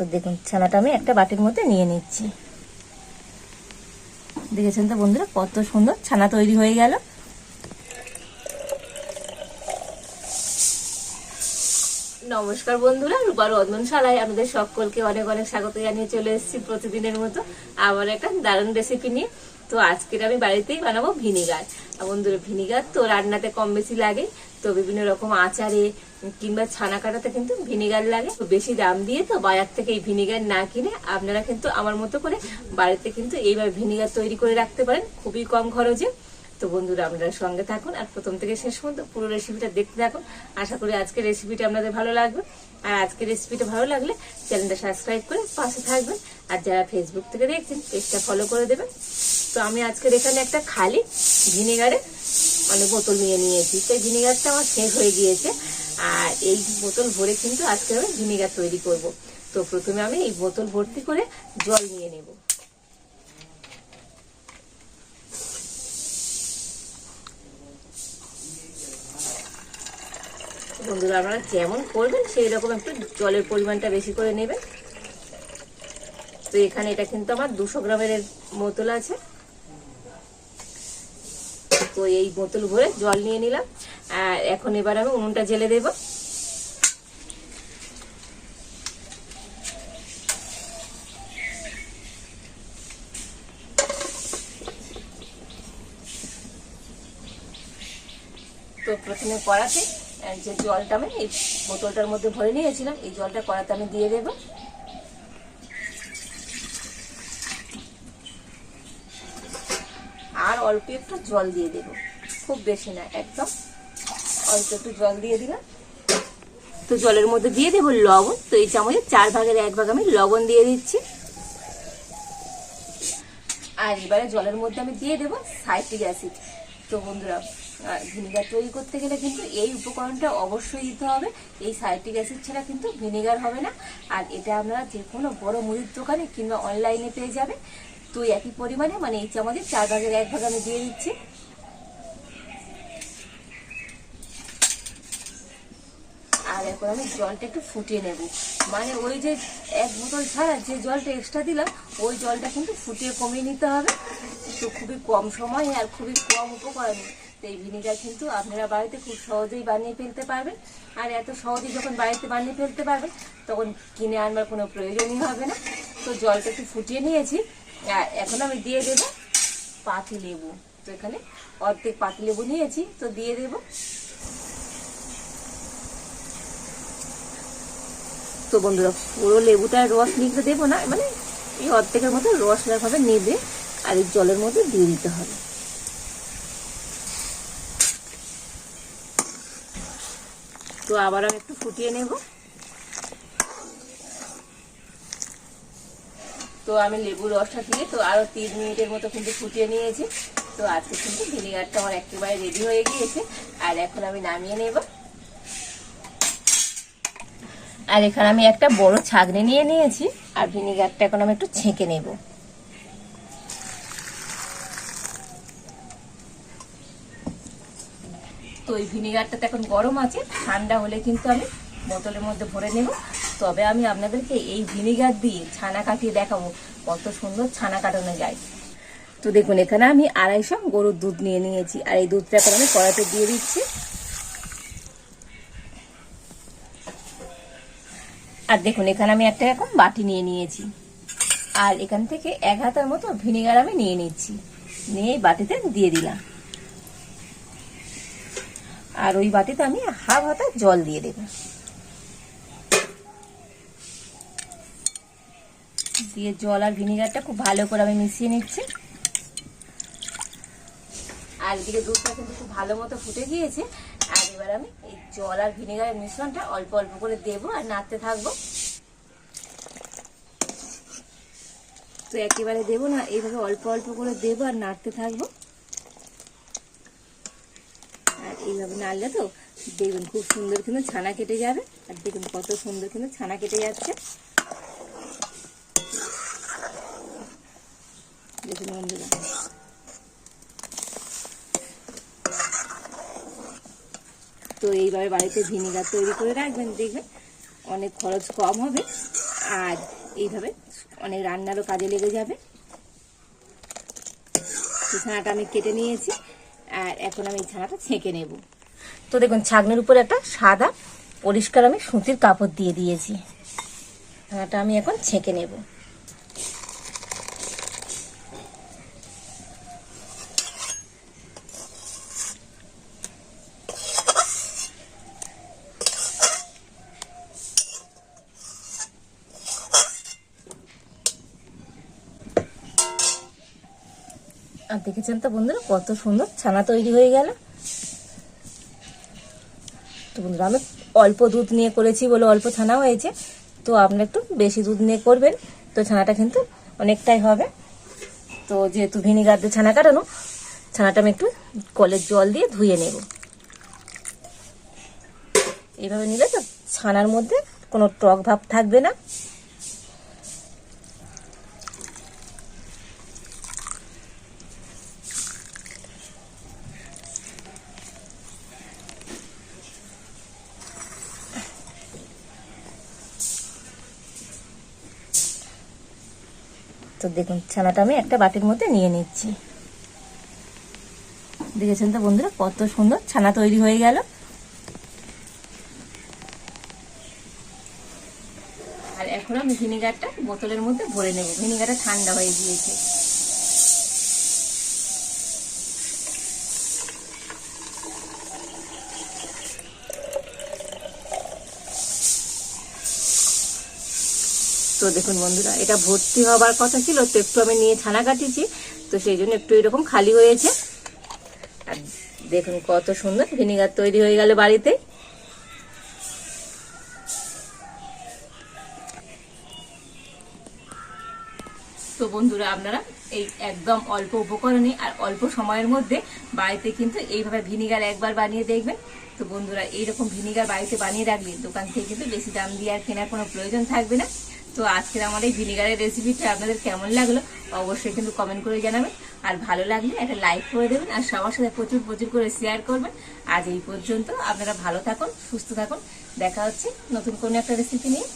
তো দেখুন, ছানাটা আমি একটা বাটির মধ্যে নিয়ে নিচ্ছি। দেখেছেন তো বন্ধুরা, কত সুন্দর ছানা তৈরি হয়ে গেল। নমস্কার বন্ধুরা রূপার রন্ধনশালায় আমাদের সকলকে অনেক অনেক স্বাগত জানিয়ে চলে এসেছি প্রতিদিনের মতো আবার একটা দারুণ রেসিপি নিয়ে। তো আজকের আমি বাড়িতেই বানাবো ভিনিগার। বন্ধুরা, ভিনিগার তো রান্নাতে কম বেশি লাগে তো বিভিন্ন রকম আচারে কিংবা ছানা কাটাতে কিন্তু ভিনিগার লাগে। বেশি দাম দিয়ে তো বাজার থেকে এই ভিনিগার না কিনে আপনারা কিন্তু আমার মতো করে বাড়িতে কিন্তু এইভাবে ভিনিগার তৈরি করে রাখতে পারেন। খুবই কম খরচে। তো বন্ধুরা, আপনারা সঙ্গে থাকুন আর প্রথম থেকে শেষ পর্যন্ত পুরো রেসিপিটা দেখতে থাকুন। আশা করি আজকের রেসিপিটা আপনাদের ভালো লাগবে। আর আজকের রেসিপিটা ভালো লাগলে চ্যানেলটা সাবস্ক্রাইব করে পাশে থাকবেন। আর যারা ফেসবুক থেকে দেখছেন পেজটা ফলো করে দেবেন। তো আমি আজকের এখানে একটা খালি ভিনেগারে মানে বোতল নিয়ে নিয়েছি। তো ভিনেগারটা আমার শেষ হয়ে গিয়েছে। আর এই বোতল ভরে কিন্তু আজকে আমি ভিনেগার তৈরি করব। তো প্রথমে আমি এই বোতল ভর্তি করে জল নিয়ে নেব। বন্ধুরা, আপনারা যেমন করবেন সেই রকম একটু জলের পরিমাণটা বেশি করে নেবেন। তো এখানে এটা কিন্তু আমার দুশো গ্রামের বোতল আছে। তো এই বোতল ভরে জল নিয়ে নিলাম। আর এখন এবার আমি উনুনটা জেলে দেব। তো প্রথমে কড়াতে যে জলটা আমি এই বোতলটার মধ্যে ভরে নিয়েছিলাম, এই জলটা কড়াতে আমি দিয়ে দেব। অল্প একটু জল দিয়ে দেব। খুব বেশি না, একদম অল্প একটু জল দিয়ে দিলাম। তো জলের মধ্যে দিয়ে দেবো লবণ। তো এই চামচের চার ভাগের এক ভাগ আমি লবণ দিয়ে দিচ্ছি। আর এবারে জলের মধ্যে আমি দিয়ে দেবো সাইট্রিক অ্যাসিড। তো বন্ধুরা ভিনেগার তৈরি করতে গেলে কিন্তু এই উপকরণটা অবশ্যই দিতে হবে। এই সাইট্রিক অ্যাসিড ছাড়া কিন্তু ভিনেগার হবে না। আর এটা আপনারা যে কোনো বড় মুদির দোকানে কিংবা অনলাইনে পেয়ে যাবে তো একই পরিমাণে মানে এই চামচের চার ভাগের এক ভাগ আমি দিয়ে দিচ্ছি। আর এখন আমি জলটা একটু ফুটিয়ে নেব। মানে ওই যে এক বোতল ছাড়া যে জলটা এক্সট্রা দিলাম, ওই জলটা কিন্তু ফুটিয়ে কমিয়ে নিতে হবে। তো খুবই কম সময় আর খুবই কম উপকরণ। তো এই ভিনেগার কিন্তু আপনারা বাড়িতে খুব সহজেই বানিয়ে ফেলতে পারবেন। আর এত সহজেই যখন বাড়িতে বানিয়ে ফেলতে পারবেন, তখন কিনে আনবার কোনো প্রয়োজনই হবে না। তো জলটা একটু ফুটিয়ে নিয়েছি। এখন আমি দিয়ে দেবো পাতি লেবু। তো এখানে অর্ধেক পাতি লেবু নিয়েছি, তো দিয়ে দেবো। তো বন্ধুরা, পুরো লেবুটার রস নিতে দেবো না মানে এই অর্ধেকের মতো রস ভাবে নেবে আর এই জলের মধ্যে দিয়ে দিতে হবে। তো আবার আমি একটু ফুটিয়ে নেব। তো আমি লেবুর রসটা দিয়ে, তো আরও তিন মিনিটের মতো কিন্তু ফুটিয়ে নিয়েছি। তো আজকে কিন্তু ভিনেগারটা আমার একেবারে রেডি হয়ে গিয়েছে। আর এখন আমি নামিয়ে নেব। আর এখানে আমি একটা বড় ছাগনি নিয়ে নিয়েছি, আর ভিনিগারটা এখন আমি একটু ছেঁকে নেব। তো এই ভিনিগারটা তো এখন গরম আছে, ঠান্ডা হলে কিন্তু আমি বোতলের মধ্যে ভরে নেব। তবে আমি আপনাদেরকে এই ভিনিগার দিয়ে ছানা কাটিয়ে দেখাবো। কত সুন্দর ছানা কাটানো যায়। তো দেখুন, এখানে আমি আড়াইশো গরুর দুধ নিয়ে নিয়েছি। আর এই দুধটা এখন আমি কড়াতে দিয়ে দিচ্ছি। আর দেখুন, এখানে আমি একটা এখন বাটি নিয়ে নিয়েছি। আর এখান থেকে এক হাতার মতো ভিনেগার আমি নিয়ে নিচ্ছি। নিয়ে বাটিতে দিয়ে দিলাম। আর ওই বাটিতে আমি হাফ হাতা জল দিয়ে দেব। দিয়ে জল আর ভিনেগারটা খুব ভালো করে আমি মিশিয়ে নিচ্ছি। আর এদিকে দুধটা কিন্তু খুব ভালো মতো ফুটে গিয়েছে। আর এবার আমি এই জল আর ভিনেগারের মিশ্রণটা অল্প অল্প করে দেবো আর নাড়তে থাকব। তো একেবারে দেবো না, এইভাবে অল্প অল্প করে দেবো আর নাড়তে থাকব। আর এইভাবে নাড়লে তো দেখুন খুব সুন্দর কিন্তু ছানা কেটে যাবে। আর দেখুন কত সুন্দর কিন্তু ছানা কেটে যাচ্ছে। তো এইভাবে বাড়িতে ভিনিগার তৈরি করে রাখবেন, দেখবেন অনেক খরচ কম হবে আর এইভাবে অনেক রান্নারও কাজে লেগে যাবে। ছানাটা আমি কেটে নিয়েছি আর এখন আমি ছানাটা ছেঁকে নেব। তো দেখুন ছাগনের উপর একটা সাদা পরিষ্কার আমি সুতির কাপড় দিয়ে দিয়েছি। ছানাটা আমি এখন ছেঁকে নেব। আর দেখেছেন তো বন্ধুরা, কত সুন্দর ছানা তৈরি হয়ে গেল। তো বন্ধুরা, আমি অল্প দুধ নিয়ে করেছি বলে অল্প ছানা হয়েছে। তো আপনারা একটু বেশি দুধ নিয়ে করবেন, তো ছানাটা কিন্তু অনেকটাই হবে। তো যেহেতু ভিনিগার দিয়ে ছানা কাটানো, ছানাটা আমি একটু কলের জল দিয়ে ধুয়ে নেব। এইভাবে নিলে তো ছানার মধ্যে কোনো টক ভাব থাকবে না। তো দেখুন, ছানাটা আমি একটা বাটির মধ্যে নিয়ে নিচ্ছি। দেখেছেন তো বন্ধুরা, কত সুন্দর ছানা তৈরি হয়ে গেল। আর এখন আমি ভিনেগারটা বোতলের মধ্যে ভরে নেব। ভিনেগারটা ঠান্ডা হয়ে গিয়েছে। তো দেখুন বন্ধুরা, এটা ভর্তি হবার কথা ছিল, তো একটু আমি নিয়ে ছানা কাটিয়েছি, তো সেই জন্য একটু এরকম খালি হয়েছে। আর দেখুন কত সুন্দর ভিনিগার তৈরি হয়ে গেল বাড়িতে। তো বন্ধুরা, আপনারা এই একদম অল্প উপকরণে আর অল্প সময়ের মধ্যে বাড়িতে কিন্তু এইভাবে ভিনিগার একবার বানিয়ে দেখবেন। তো বন্ধুরা, এইরকম ভিনিগার বাড়িতে বানিয়ে রাখলে দোকান থেকে কিন্তু বেশি দাম দিয়ে আর কেনার কোনো প্রয়োজন থাকবে না। তো আজকের আমার এই ভিনিগারের রেসিপিটা আপনাদের কেমন লাগল অবশ্যই কিন্তু কমেন্ট করে জানাবেন। আর ভালো লাগলে একটা লাইক করে দেবেন আর সবার সাথে প্রচুর প্রচুর করে শেয়ার করবেন। আজ এই পর্যন্ত আপনারা ভালো থাকুন, সুস্থ থাকুন। দেখা হচ্ছে নতুন কোনো একটা রেসিপি নিয়ে।